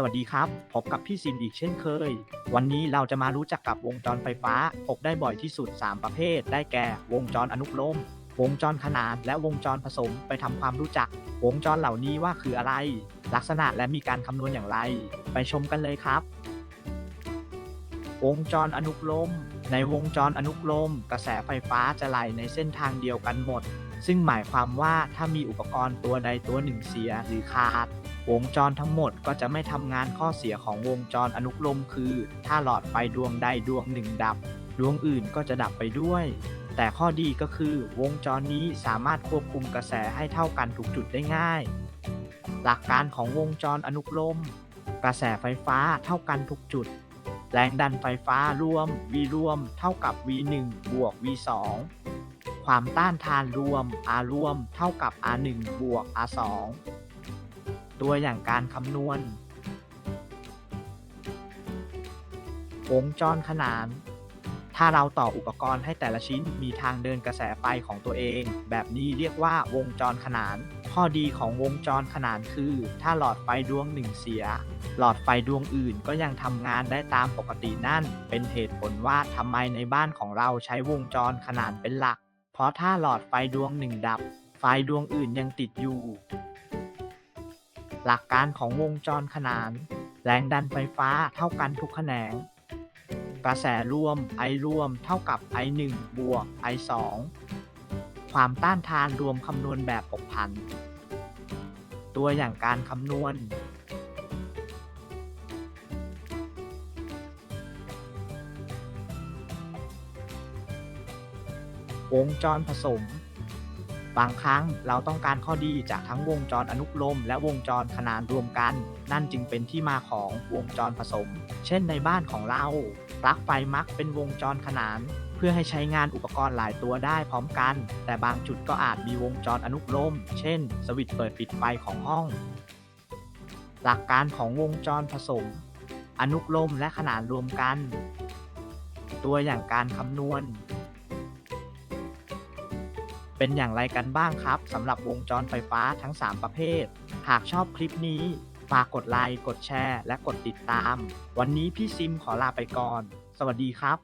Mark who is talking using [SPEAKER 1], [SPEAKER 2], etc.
[SPEAKER 1] สวัสดีครับพบกับพี่ซิมอีกเช่นเคย วันนี้เราจะมารู้จักกับวงจรไฟฟ้า พบได้บ่อยที่สุด 3 ประเภท ได้แก่ วงจรอนุโลมวงจรขนานและวงจรผสมไปทำความรู้จัก วงจรเหล่านี้ว่าคืออะไร ลักษณะและมีการคำนวณอย่างไร ไปชมกันเลยครับ วงจรอนุโลมในวงจรอนุโลมกระแสไฟฟ้าจะไหลในเส้นทางเดียวกันหมด ซึ่งหมายความว่าถ้ามีอุปกรณ์ตัวใดตัวหนึ่งเสียหรือขาด วงจรทั้งหมดก็จะไม่ทำงานข้อเสียของวงจรอนุโลมคือ ถ้าหลอดไฟดวงใดดวงหนึ่งดับ ดวงอื่นก็จะดับไปด้วย แต่ข้อดีก็คือ วงจรนี้สามารถควบคุมกระแสให้เท่ากันทุกจุดได้ง่าย หลักการของวงจรอนุโลมกระแสไฟฟ้าเท่ากันทุกจุด แรงดันไฟฟ้ารวม V รวม เท่ากับ V1 บวก V2 ความต้านทานรวม R รวม เท่ากับ R1 บวก R2 ตัวอย่างการคำนวณ วงจรขนาน ถ้าเราต่ออุปกรณ์ให้แต่ละชิ้นมีทางเดินกระแสไฟของตัวเอง แบบนี้เรียกว่าวงจรขนาน ข้อดีของวงจรขนานคือ ถ้าหลอดไฟดวงหนึ่งเสีย หลอดไฟดวงอื่นก็ยังทำงานได้ตามปกตินั่น เป็นเหตุผลว่าทำไมในบ้านของเราใช้วงจรขนานเป็นหลัก เพราะถ้าหลอดไฟดวงหนึ่งดับ ไฟดวงอื่นยังติดอยู่ หลักการของวงจรขนาน แรงดันไฟฟ้าเท่ากันทุกแขนง กระแสรวม I รวมเท่ากับ I 1บวก I 2ความต้านทานรวมคำนวณแบบปกพัน ตัวอย่างการคำนวณวงจรผสม บางครั้งเราต้องการข้อดีจากทั้งวงจรอนุโลมและวงจรขนานรวมกัน นั่นจึงเป็นที่มาของวงจรผสม เช่นในบ้านของเราปลั๊กไฟมักเป็นวงจรขนานเพื่อให้ใช้งานอุปกรณ์หลายตัวได้พร้อมกัน แต่บางจุดก็อาจมีวงจรอนุโลมเช่น สวิตช์เปิดปิดไฟของห้อง หลักการของวงจรผสม อนุโลมและขนานรวมกัน ตัวอย่างการคำนวณ เป็นอย่างไรกันบ้างครับสำหรับวงจรไฟฟ้าทั้ง 3 ประเภท หากชอบคลิปนี้ฝากกดไลค์กดแชร์ และกดติดตาม วันนี้พี่ซิมขอลาไปก่อน สวัสดีครับ